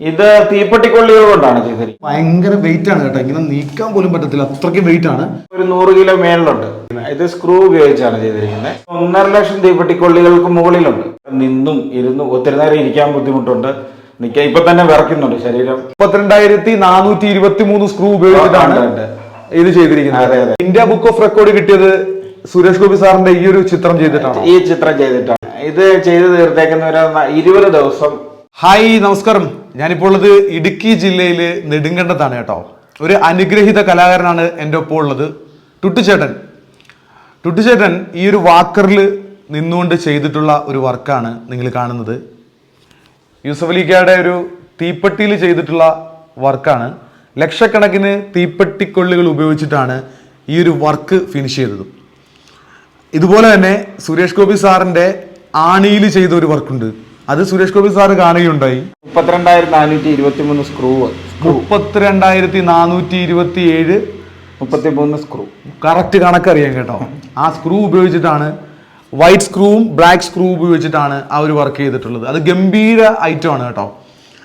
ഇത് തീപ്പെട്ടിക്കൊള്ളികൾ കൊണ്ടാണ് ചെയ്തത് ഭയങ്കര വെയിറ്റ് ആണ് കേട്ടോ. ഇങ്ങനെ നീക്കാൻ പോലും പറ്റത്തില്ല. അത്രയ്ക്ക് വെയിറ്റ് ആണ്. ഒരു നൂറ് കിലോ മേളിലുണ്ട്. ഇത് സ്ക്രൂ ഉപയോഗിച്ചാണ് ചെയ്തിരിക്കുന്നത്. ഒന്നര ലക്ഷം തീപ്പെട്ടിക്കൊള്ളികൾക്ക് മുകളിലുണ്ട്. നിന്നും ഇരുന്നു ഒത്തിരി നേരം ഇരിക്കാൻ ബുദ്ധിമുട്ടുണ്ട്. നിക്ക ഇപ്പൊ തന്നെ വിറയ്ക്കുന്നുണ്ട് ശരീരം. മുപ്പത്തിരണ്ടായിരത്തി നാനൂറ്റി ഇരുപത്തി മൂന്ന് സ്ക്രൂ ഉപയോഗിച്ചിട്ടാണ്. ഇത് ചെയ്തിരിക്കുന്നത്. അതെ, അതെ. ഇന്ത്യ ബുക്ക് ഓഫ് റെക്കോർഡ് കിട്ടിയത് സുരേഷ് ഗോപി സാറിന്റെ ഈ ഒരു ചിത്രം ചെയ്തിട്ടാണ്? ഈ ചിത്രം ചെയ്തിട്ടാണ്. ഇത് ചെയ്ത് തീർത്തേക്കുന്ന ഒരു ഇരുപത് ദിവസം ഹായ് നമസ്കാരം. ഞാനിപ്പോൾ ഉള്ളത് ഇടുക്കി ജില്ലയിൽ നെടുങ്കണ്ടത്താണ് കേട്ടോ. ഒരു അനുഗ്രഹിത കലാകാരനാണ് എന്റെ ഒപ്പം ഉള്ളത് ടുട്ടുചേട്ടൻ. ടുട്ടുചേട്ടൻ ഈ ഒരു വാക്കറിൽ നിന്നുകൊണ്ട് ചെയ്തിട്ടുള്ള ഒരു വർക്കാണ് നിങ്ങൾ കാണുന്നത്. യൂസഫ് അലിക്കയുടെ ഒരു തീപ്പെട്ടിയിൽ ചെയ്തിട്ടുള്ള വർക്കാണ്. ലക്ഷക്കണക്കിന് തീപ്പെട്ടിക്കൊള്ളികൾ ഉപയോഗിച്ചിട്ടാണ് ഈ ഒരു വർക്ക് ഫിനിഷ് ചെയ്തത്. ഇതുപോലെ തന്നെ സുരേഷ് ഗോപി സാറിന്റെ ആണിയിൽ ചെയ്ത ഒരു വർക്കുണ്ട് അത് സുരേഷ് ഗോപി സാറ് കാണുകയുണ്ടായി. മുപ്പത്തിരണ്ടായിരത്തി നാനൂറ്റി ഇരുപത്തി മൂന്ന് സ്ക്രൂ. മുപ്പത്തിരണ്ടായിരത്തി നാനൂറ്റി ഇരുപത്തി ഏഴ് മുപ്പത്തി മൂന്ന് സ്ക്രൂ. കറക്റ്റ് കണക്കറിയാം കേട്ടോ. ആ സ്ക്രൂ ഉപയോഗിച്ചിട്ടാണ് വൈറ്റ് സ്ക്രൂവും ബ്ലാക്ക് സ്ക്രൂ ഉപയോഗിച്ചിട്ടാണ് ആ ഒരു വർക്ക് ചെയ്തിട്ടുള്ളത്. അത് ഗംഭീര ഐറ്റം ആണ് കേട്ടോ.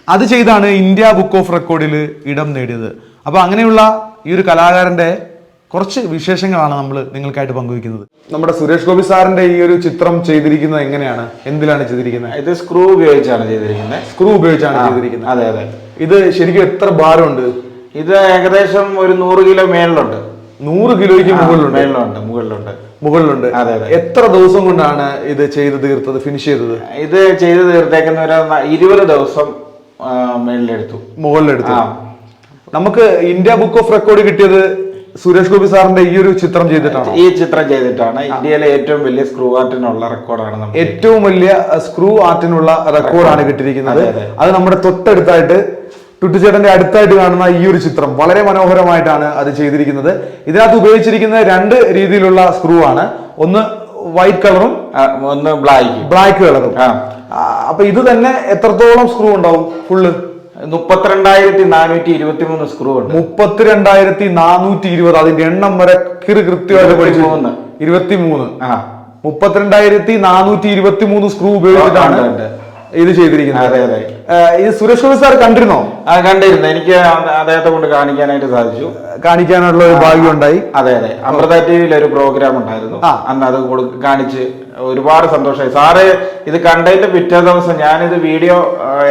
അത് ചെയ്താണ് ഇന്ത്യ ബുക്ക് ഓഫ് റെക്കോർഡിൽ ഇടം നേടിയത്. അപ്പോൾ അങ്ങനെയുള്ള ഈ ഒരു കലാകാരന്റെ കുറച്ച് വിശേഷങ്ങളാണ് നമ്മൾ നിങ്ങൾക്കായിട്ട് പങ്കുവയ്ക്കുന്നത്. നമ്മുടെ സുരേഷ് ഗോപി സാറിന്റെ ഈ ഒരു ചിത്രം ചെയ്തിരിക്കുന്നത് എങ്ങനെയാണ്? എന്തിലാണ് ചെയ്തിരിക്കുന്നത്? ഇത് സ്ക്രൂ ഉപയോഗിച്ചാണ് ചെയ്തിരിക്കുന്നത്. സ്ക്രൂ ഉപയോഗിച്ചാണ് ചെയ്തിരിക്കുന്നത്. അതെ അതെ. ഇത് ശരിക്കും എത്ര ഭാരമുണ്ട്? ഇത് ഏകദേശം ഒരു നൂറ് കിലോ മേളിലുണ്ട്. നൂറ് കിലോയ്ക്ക് മുകളിലുണ്ട്? മേളിലുണ്ട് മുകളിലുണ്ട്. മുകളിലുണ്ട്. അതെ, അതെ. എത്ര ദിവസം കൊണ്ടാണ് ഇത് ചെയ്ത് തീർത്തത് ഫിനിഷ് ചെയ്തത്? ഇത് ചെയ്ത് തീർത്തേക്കുന്ന ഒരു ഇരുപത് ദിവസം മേളിലെടുത്തു. മുകളിലെടുത്തു. നമുക്ക് ഇന്ത്യ ബുക്ക് ഓഫ് റെക്കോർഡ് കിട്ടിയത് സുരേഷ് ഗോപി സാറിന്റെ ഈ ഒരു ചിത്രം ചെയ്തിട്ടാണ്? ഈ ചിത്രം ചെയ്തിട്ടാണ് ഇന്ത്യയിലെ ഏറ്റവും വലിയ സ്ക്രൂ ആർട്ടിനുള്ള റെക്കോർഡാണ് ഏറ്റവും വലിയ സ്ക്രൂ ആർട്ടിനുള്ള റെക്കോർഡാണ് കിട്ടിയിരിക്കുന്നത്. അതെ, നമ്മുടെ തൊട്ടടുത്തായിട്ട് ടുട്ടുചേട്ടന്റെ അടുത്തായിട്ട് കാണുന്ന ഈ ഒരു ചിത്രം വളരെ മനോഹരമായിട്ടാണ് അത് ചെയ്തിരിക്കുന്നത്. ഇതിനകത്ത് ഉപയോഗിച്ചിരിക്കുന്ന രണ്ട് രീതിയിലുള്ള സ്ക്രൂ ആണ്. ഒന്ന് വൈറ്റ് കളറും ഒന്ന് ബ്ലാക്ക്. ബ്ലാക്ക് കളറും. അപ്പൊ ഇത് തന്നെ എത്രത്തോളം സ്ക്രൂ ഉണ്ടാവും? ഫുള്ള്? മുപ്പത്തിരണ്ടായിരത്തി നാനൂറ്റി ഇരുപത്തി മൂന്ന് സ്ക്രൂ ഉണ്ട്. മുപ്പത്തിരണ്ടായിരത്തി നാനൂറ്റി ഇരുപത് അതിന്റെ എണ്ണം വരെ കിറ് കൃത്യമായിട്ട് പഠിച്ചു ഇരുപത്തിമൂന്ന്. ഇരുപത്തി മൂന്ന് ആ മുപ്പത്തിരണ്ടായിരത്തി നാനൂറ്റി ഇരുപത്തി മൂന്ന് സ്ക്രൂ ഉപയോഗിച്ചിട്ടാണ്. ഇത് ചെയ്തിരിക്കുന്നത്. അതെ അതെ. ഇത് സുരേഷ് ഗോപി സാർ കണ്ടിരുന്നോ? ആ കണ്ടിരുന്നു. എനിക്ക് അദ്ദേഹത്തെ കൊണ്ട് കാണിക്കാനായിട്ട് സാധിച്ചു. കാണിക്കാനുള്ള ഒരു ഭാഗ്യം ഉണ്ടായി. അതെ അതെ. അമൃത ടിവിയിൽ ഒരു പ്രോഗ്രാം ഉണ്ടായിരുന്നു. അന്ന് അത് കാണിച്ച് ഒരുപാട് സന്തോഷമായി. സാറ് ഇത് കണ്ടതിന്റെ പിറ്റേ ദിവസം ഞാനിത് വീഡിയോ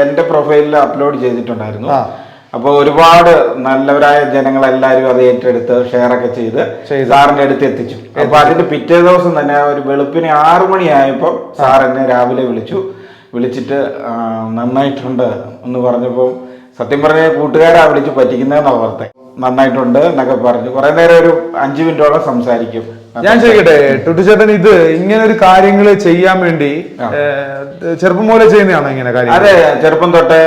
എന്റെ പ്രൊഫൈലിൽ അപ്ലോഡ് ചെയ്തിട്ടുണ്ടായിരുന്നു. അപ്പൊ അപ്പോൾ ഒരുപാട് നല്ലവരായ ജനങ്ങളെല്ലാരും അത് ഏറ്റെടുത്ത് ഷെയർ ഒക്കെ ചെയ്ത്. സാറിന്റെ അടുത്ത് എത്തിച്ചു. അപ്പൊ അതിന്റെ പിറ്റേ ദിവസം തന്നെ ഒരു വെളുപ്പിന് ആറു മണിയായപ്പോൾ സാർ എന്നെ രാവിലെ വിളിച്ചു. വിളിച്ചിട്ട് നന്നായിട്ടുണ്ട് എന്ന് പറഞ്ഞപ്പോൾ സത്യം പറഞ്ഞ കൂട്ടുകാരാ വിളിച്ച് പറ്റിക്കുന്നതെന്നാ വാർത്ത നന്നായിട്ടുണ്ട് എന്നൊക്കെ പറഞ്ഞു. കുറെ നേരം ഒരു അഞ്ചു മിനിറ്റോളം സംസാരിക്കും. ഞാൻ ചോദിക്കട്ടെ ടുട്ടുചേട്ടൻ ഇത് ഇങ്ങനെ ഒരു കാര്യങ്ങൾ ചെയ്യാൻ വേണ്ടി ചെറുപ്പം പോലെ ചെയ്യുന്നതാണോ ഇങ്ങനെ കാര്യം അതെ ചെറുപ്പം തൊട്ടേ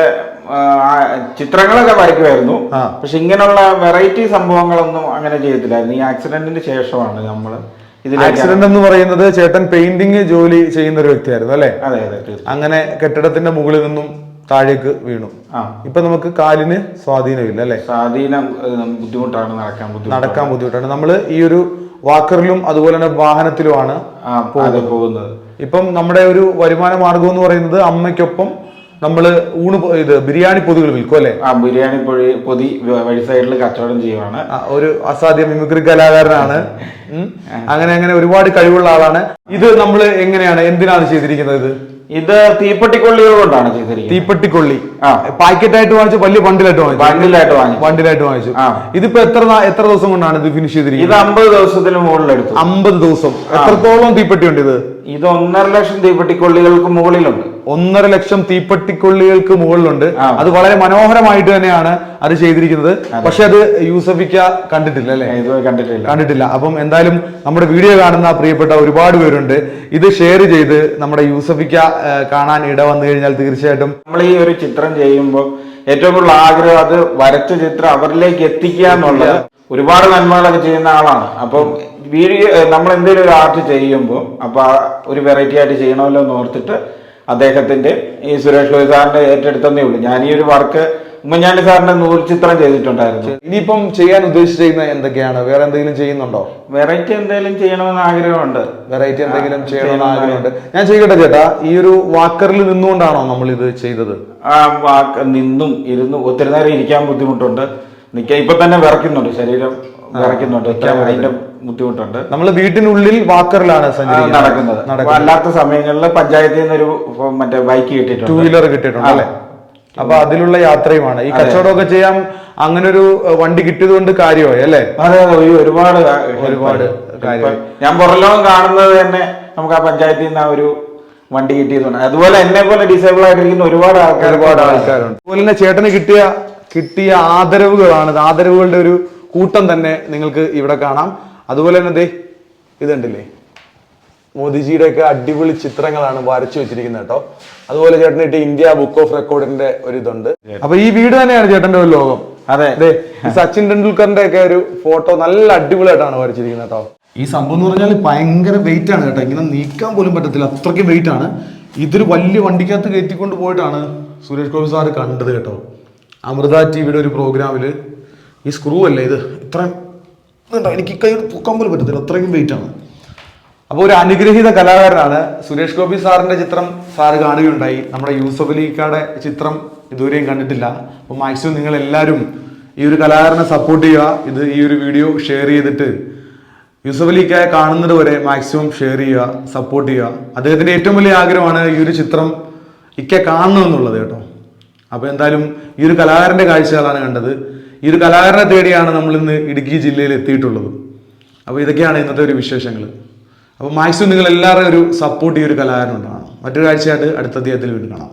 ചിത്രങ്ങളൊക്കെ വരയ്ക്കുമായിരുന്നു. പക്ഷെ ഇങ്ങനെയുള്ള വെറൈറ്റി സംഭവങ്ങളൊന്നും അങ്ങനെ ചെയ്തില്ലായിരുന്നു ഈ ആക്സിഡന്റിന് ശേഷമാണ് നമ്മൾ ആക്സിഡന്റ് എന്ന് പറയുന്നത് ചേട്ടൻ പെയിന്റിങ് ജോലി ചെയ്യുന്ന ഒരു വ്യക്തിയായിരുന്നു അല്ലെ? അതെ അതെ അങ്ങനെ കെട്ടിടത്തിന്റെ മുകളിൽ നിന്നും താഴേക്ക് വീണു. ഇപ്പൊ നമുക്ക് കാലിന് സ്വാധീനമില്ല അല്ലെ? സ്വാധീനം ബുദ്ധിമുട്ടാണ് നടക്കാൻ നടക്കാൻ ബുദ്ധിമുട്ടാണ്. നമ്മൾ ഈ ഒരു വാക്കറിലും അതുപോലെ തന്നെ വാഹനത്തിലുമാണ് പോകുന്നത്. ഇപ്പം നമ്മുടെ ഒരു വരുമാന മാർഗം എന്ന് പറയുന്നത് അമ്മയ്ക്കൊപ്പം നമ്മൾ ഊണ് ഇത് ബിരിയാണി പൊതികൾ വിൽക്കും അല്ലെ? ആ ബിരിയാണി പൊഴി പൊതി വഴി സൈഡിൽ കച്ചവടം ചെയ്യുവാണ്. ഒരു അസാധ്യ മിമിക്രി കലാകാരനാണ്. അങ്ങനെ അങ്ങനെ ഒരുപാട് കഴിവുള്ള ആളാണ്. ഇത് നമ്മൾ എങ്ങനെയാണ്? എന്തിനാണ് ചെയ്തിരിക്കുന്നത് ഇത്? ഇത് തീപ്പെട്ടിക്കൊള്ളികൾ കൊണ്ടാണ് ചെയ്തിരിക്കുന്നത്. തീപ്പെട്ടിക്കൊള്ളി. പാക്കറ്റ് പാക്കറ്റായിട്ട് വാങ്ങിച്ചു വലിയ ബണ്ടിലായിട്ട് വാങ്ങി ബണ്ടിലായിട്ട് വാങ്ങി ബണ്ടിലായിട്ട് വാങ്ങിച്ചു. ഇതിപ്പോ എത്ര എത്ര ദിവസം കൊണ്ടാണ് ഇത് ഫിനിഷ് ചെയ്തിരിക്കുന്നത്? ഇത് അമ്പത് ദിവസത്തിന് മുകളിലെടുത്തു. അമ്പത് ദിവസം. എത്രത്തോളം തീപ്പെട്ടി ഉണ്ട് ഇത് ഇത് ഒന്നര ലക്ഷം തീപ്പെട്ടിക്കൊള്ളികൾക്ക് മുകളിലുണ്ട്. ഒന്നര ലക്ഷം തീപ്പെട്ടിക്കൊള്ളികൾക്ക് മുകളിലുണ്ട്. അത് വളരെ മനോഹരമായിട്ട് തന്നെയാണ് അത് ചെയ്തിരിക്കുന്നത്. പക്ഷെ അത് യൂസഫിക്ക കണ്ടിട്ടില്ല അല്ലെ? കണ്ടിട്ടില്ല. കണ്ടിട്ടില്ല. അപ്പം എന്തായാലും നമ്മുടെ വീഡിയോ കാണുന്ന പ്രിയപ്പെട്ട ഒരുപാട് പേരുണ്ട്. ഇത് ഷെയർ ചെയ്ത് നമ്മുടെ യൂസഫിക്ക കാണാൻ ഇട വന്നു കഴിഞ്ഞാൽ തീർച്ചയായിട്ടും നമ്മൾ ഈ ഒരു ചിത്രം ചെയ്യുമ്പോൾ ഏറ്റവും കൂടുതൽ ആഗ്രഹം അത് വരച്ച ചിത്രം അവരിലേക്ക് എത്തിക്കുക എന്നുള്ളത്. ഒരുപാട് നന്മകളൊക്കെ ചെയ്യുന്ന ആളാണ്. അപ്പം വീഡിയോ നമ്മൾ എന്തെങ്കിലും ഒരു ആർട്ട് ചെയ്യുമ്പോൾ അപ്പൊ ഒരു വെറൈറ്റി ആയിട്ട് ചെയ്യണമല്ലോ എന്ന് ഓർത്തിട്ട് അദ്ദേഹത്തിന്റെ ഈ സുരേഷ് ഗോപി സാറിന്റെ ഏറ്റെടുത്തന്നേ ഉള്ളൂ. ഞാൻ ഈ ഒരു വർക്ക് ഉമ്മൻചാണ്ടി സാറിന്റെ നൂൽ ചിത്രം ചെയ്തിട്ടുണ്ടായിരുന്നു. ഇനിയിപ്പം ചെയ്യാൻ ഉദ്ദേശിച്ചിരിക്കുന്ന എന്തൊക്കെയാണ്? വേറെ എന്തെങ്കിലും ചെയ്യുന്നുണ്ടോ? വെറൈറ്റി എന്തെങ്കിലും ചെയ്യണമെന്ന് ആഗ്രഹമുണ്ട്. വെറൈറ്റി എന്തെങ്കിലും ചെയ്യണമെന്ന് ആഗ്രഹമുണ്ട്. ഞാൻ ചെയ്യട്ടെ ചേട്ടാ ഈ ഒരു വാക്കറിൽ നിന്നുകൊണ്ടാണോ നമ്മൾ ഇത് ചെയ്തത്? ആ വാക്ക് നിന്നും ഇരുന്നും ഒത്തിരി നേരം ഇരിക്കാൻ ബുദ്ധിമുട്ടുണ്ട്. നിൽക്കാൻ ഇപ്പൊ തന്നെ വിറയ്ക്കുന്നുണ്ട്. ശരീരം വിറയ്ക്കുന്നുണ്ട് അതിന്റെ ബുദ്ധിമുട്ടുണ്ട്. നമ്മൾ വീട്ടിനുള്ളിൽ വാക്കറിലാണ് നടക്കുന്നത്. അല്ലാത്ത സമയങ്ങളിൽ പഞ്ചായത്തിൽ നിന്നൊരു ഒരു മറ്റേ ബൈക്ക് ടൂ കിട്ടിയിട്ടുണ്ട്. വീലർ കിട്ടിയിട്ടുണ്ട് അല്ലേ? അപ്പൊ അതിലുള്ള യാത്രയുമാണ്. ഈ കച്ചവടമൊക്കെ ചെയ്യാൻ അങ്ങനെ ഒരു വണ്ടി കിട്ടിയത് കൊണ്ട് കാര്യമായി അല്ലേ? അതെ അതെ ഒരുപാട് ഒരുപാട് ഞാൻ പുറലോകം കാണുന്നത് തന്നെ നമുക്ക് ആ പഞ്ചായത്തിൽ നിന്ന് ആ ഒരു വണ്ടി കിട്ടിയതുകൊണ്ട്. അതുപോലെ എന്നെ പോലെ ഡിസേബിൾ ആയിട്ടിരിക്കുന്ന ഒരുപാട് ആൾക്കാർ ഒരുപാട് ആൾക്കാരുണ്ട്. അതുപോലെ തന്നെ ചേട്ടന് കിട്ടിയ കിട്ടിയ ആദരവുകളാണ്. ആദരവുകളുടെ ഒരു കൂട്ടം തന്നെ നിങ്ങൾക്ക് ഇവിടെ കാണാം. അതുപോലെ തന്നെ ദേ ഇതുണ്ടല്ലേ? മോദിജിയുടെ ഒക്കെ അടിപൊളി ചിത്രങ്ങളാണ് വരച്ചു വെച്ചിരിക്കുന്നത് കേട്ടോ. അതുപോലെ ചേട്ടൻ ഇട്ട് ഇന്ത്യ ബുക്ക് ഓഫ് റെക്കോർഡിന്റെ ഒരു ഇതുണ്ട്. അപ്പൊ ഈ വീട് തന്നെയാണ് ചേട്ടന്റെ ഒരു ലോകം. അതെ. ദേ, സച്ചിൻ ടെണ്ടുൽക്കറിന്റെ ഒക്കെ ഒരു ഫോട്ടോ നല്ല അടിപൊളിയായിട്ടാണ് വരച്ചിരിക്കുന്നത് കേട്ടോ. ഈ സംഭവം എന്ന് പറഞ്ഞാൽ ഭയങ്കര വെയിറ്റ് ആണ് കേട്ടോ. ഇങ്ങനെ നീക്കാൻ പോലും പറ്റത്തില്ല. അത്രയ്ക്ക് വെയിറ്റ് ആണ്. ഇതൊരു വലിയ വണ്ടിക്കകത്ത് കയറ്റിക്കൊണ്ട് പോയിട്ടാണ് സുരേഷ് ഗോപി സാറ് കണ്ടത് കേട്ടോ. അമൃത ടി വിയുടെ ഒരു പ്രോഗ്രാമിൽ ഈ സ്ക്രൂ അല്ലേ ഇത്? ഇത്രയും ഇതുണ്ടോ, എനിക്ക് കൈ പൊക്കാൻ പോലും പറ്റത്തില്ല. അത്രയും വെയിറ്റ് ആണ്. അപ്പോൾ ഒരു അനുഗ്രഹീത കലാകാരനാണ് സുരേഷ് ഗോപി സാറിന്റെ ചിത്രം സാർ കാണുകയുണ്ടായി. നമ്മുടെ യൂസഫ് അലിക്കാടെ ചിത്രം ഇതുവരെയും കണ്ടിട്ടില്ല. അപ്പോൾ മാക്സിമം നിങ്ങൾ എല്ലാവരും ഈ ഒരു കലാകാരനെ സപ്പോർട്ട് ചെയ്യുക. ഇത് ഈ ഒരു വീഡിയോ ഷെയർ ചെയ്തിട്ട് യൂസഫ് അലിക്കായ കാണുന്നത് വരെ മാക്സിമം ഷെയർ ചെയ്യുക സപ്പോർട്ട് ചെയ്യുക. അദ്ദേഹത്തിന്റെ ഏറ്റവും വലിയ ആഗ്രഹമാണ് ഈ ഒരു ചിത്രം ഇക്ക കാണണമെന്നുള്ളത് കേട്ടോ. അപ്പോൾ എന്തായാലും ഈ ഒരു കലാകാരന്റെ കാഴ്ചകളാണ് കണ്ടത്. ഈ ഒരു കലാകാരനെ തേടിയാണ് നമ്മൾ ഇന്ന് ഇടുക്കി ജില്ലയിൽ എത്തിയിട്ടുള്ളത്. അപ്പോൾ ഇതൊക്കെയാണ് ഇന്നത്തെ ഒരു വിശേഷങ്ങൾ. അപ്പോൾ മാക്സിമം നിങ്ങൾ എല്ലാവരും ഒരു സപ്പോർട്ട് ഈ ഒരു കലാകാരനുണ്ടാണ് മറ്റൊരു കാഴ്ചയായിട്ട് അടുത്ത അധ്യായത്തിൽ വീണ്ടും കാണാം.